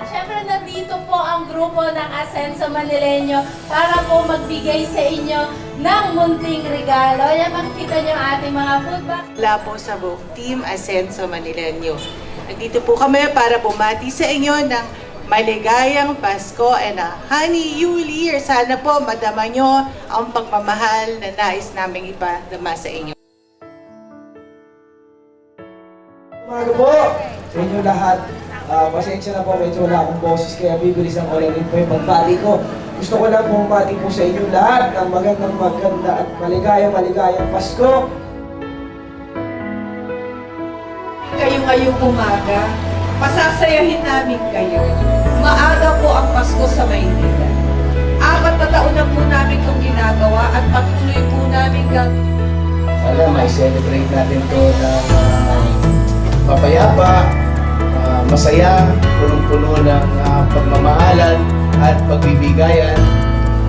Siyempre, nandito po ang grupo ng Asenso Manileño para po magbigay sa inyo ng munting regalo. Yan, makikita nyo ang ating mga food box. Mula po sa buong Team Ascenso Manileño. Nandito po kami para bumati sa inyo ng maligayang Pasko and a Honey New Year. Sana po madama nyo ang pagmamahal na nais naming ipadama sa inyo. Umaga po sa inyo lahat. Ah, pasensya na po, medyo wala akong boses kaya bibilis ang ulit po yung pagbati ko. Gusto ko lang pong bati po sa inyo lahat ng magandang maganda at maligayang maligayang Pasko. kayo ngayong umaga. Pasasayahin namin kayo. Maaga po ang Pasko sa Maynila. Apat na taon na po namin itong ginagawa at patuloy po namin gagawin. Sana may celebrate natin to ng ah, mapayapa, ah, masaya, punong-puno ng ah, pagmamahalan at pagbibigayan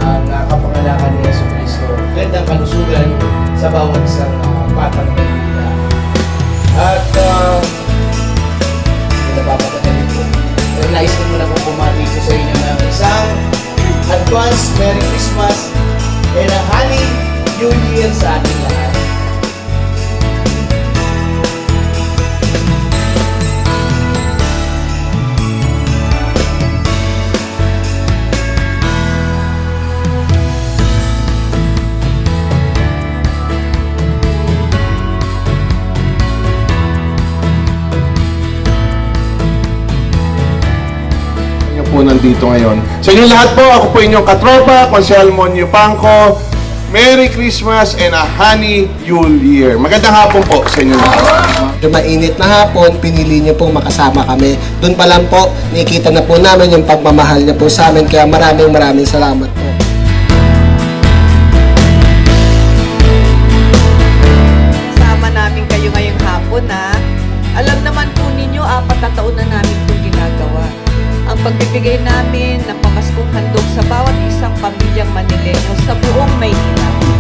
ang uh, kapanganakan ni Yesu Cristo. Gandang kalusugan sa bawat isang uh, batang po nandito ngayon. Sa inyo lahat po, ako po inyong katropa, Consel Monyo Pangco. Merry Christmas and a Honey Yule Year. Magandang hapon po sa inyo lahat. Yung mainit na hapon, pinili niyo pong makasama kami. Doon pa lang po, nakikita na po namin yung pagmamahal niya po sa amin. Kaya maraming maraming salamat po. Sama namin kayo ngayong hapon ha. Alam naman po ninyo, apat na taon na namin. Ang pagbibigay namin ng pamaskong handog sa bawat isang pamilyang Manileño sa buong Maynila.